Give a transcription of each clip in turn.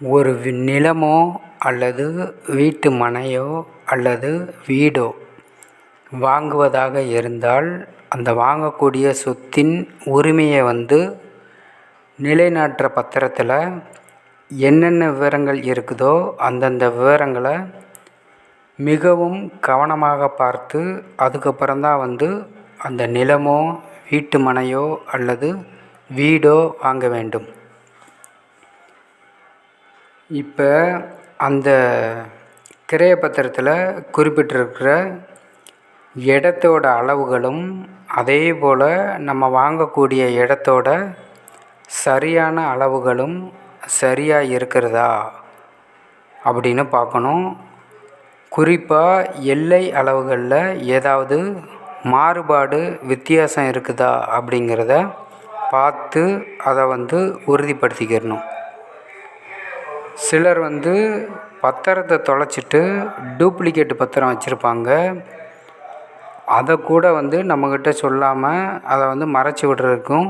ஒரு நிலமோ அல்லது வீட்டு மனையோ அல்லது வீடோ வாங்குவதாக இருந்தால் அந்த வாங்கக்கூடிய சொத்தின் உரிமையை வந்து நிலைநாட்டுற பத்திரத்தில் என்னென்ன விவரங்கள் இருக்குதோ அந்தந்த விவரங்களை மிகவும் கவனமாக பார்த்து அதுக்கப்புறந்தான் வந்து அந்த நிலமோ வீட்டு மனையோ அல்லது வீடோ வாங்க வேண்டும். இப்போ அந்த கிரைய பத்திரத்தில் குறிப்பிட்டிருக்கிற இடத்தோட அளவுகளும் அதே போல் நம்ம வாங்கக்கூடிய இடத்தோட சரியான அளவுகளும் சரியாக இருக்கிறதா அப்படின்னு பார்க்கணும். குறிப்பாக எல்லை அளவுகளில் ஏதாவது மாறுபாடு வித்தியாசம் இருக்குதா அப்படிங்கிறத பார்த்து அதை வந்து உறுதிப்படுத்திக்கிடணும் சிலர் வந்து பத்திரத்தை தொலைச்சிட்டு டூப்ளிகேட்டு பத்திரம் வச்சுருப்பாங்க. அதை கூட வந்து நம்மக்கிட்ட சொல்லாமல் அதை வந்து மறைச்சி விடுறதுக்கும்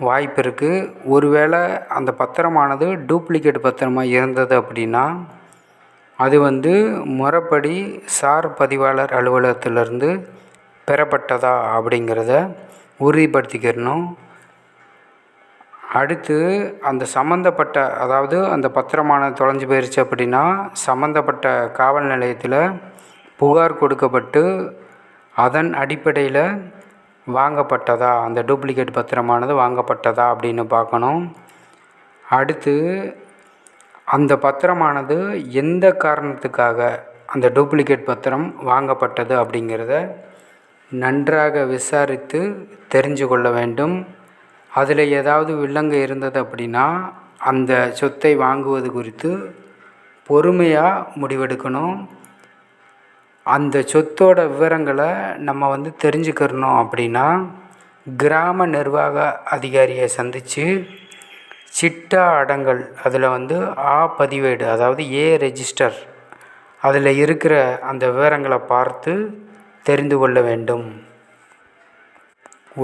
வாய்ப்பு இருக்குது ஒரு வேளை அந்த பத்திரமானது டூப்ளிகேட் பத்திரமாக இருந்தது அப்படின்னா அது வந்து முறைப்படி சார் பதிவாளர் அலுவலகத்திலேருந்து பெறப்பட்டதா அப்படிங்கிறத உறுதிப்படுத்திக்கிடணும் அடுத்து அந்த சம்மந்தப்பட்ட அதாவது அந்த பத்திரமானது தொலைஞ்சு போயிருச்சு அப்படின்னா சம்மந்தப்பட்ட காவல் நிலையத்தில் புகார் கொடுக்கப்பட்டு அதன் அடிப்படையில் வாங்கப்பட்டதா? அந்த டூப்ளிகேட் பத்திரமானது வாங்கப்பட்டதா அப்படின்னு பார்க்கணும். அடுத்து அந்த பத்திரமானது எந்த காரணத்துக்காக அந்த டூப்ளிகேட் பத்திரம் வாங்கப்பட்டது அப்படிங்கிறத நன்றாக விசாரித்து தெரிஞ்சு கொள்ள வேண்டும். அதில் ஏதாவது வில்லங்கம் இருந்தது அப்படின்னா அந்த சொத்தை வாங்குவது குறித்து பொறுமையாக முடிவெடுக்கணும். அந்த சொத்தோட விவரங்களை நம்ம வந்து தெரிஞ்சுக்கிறணும் அப்படின்னா கிராம நிர்வாக அதிகாரியை சந்தித்து சிட்டா அடங்கல் அதில் வந்து ஆ பதிவேடு அதாவது ஏ ரெஜிஸ்டர் அதில் இருக்கிற அந்த விவரங்களை பார்த்து தெரிந்து கொள்ள வேண்டும்.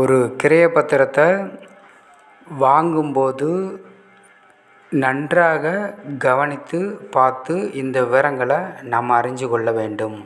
ஒரு கிரைய பத்திரத்தை வாங்கும்போது நன்றாக கவனித்து பார்த்து இந்த விவரங்களை நாம் அறிஞ்சு கொள்ள வேண்டும்.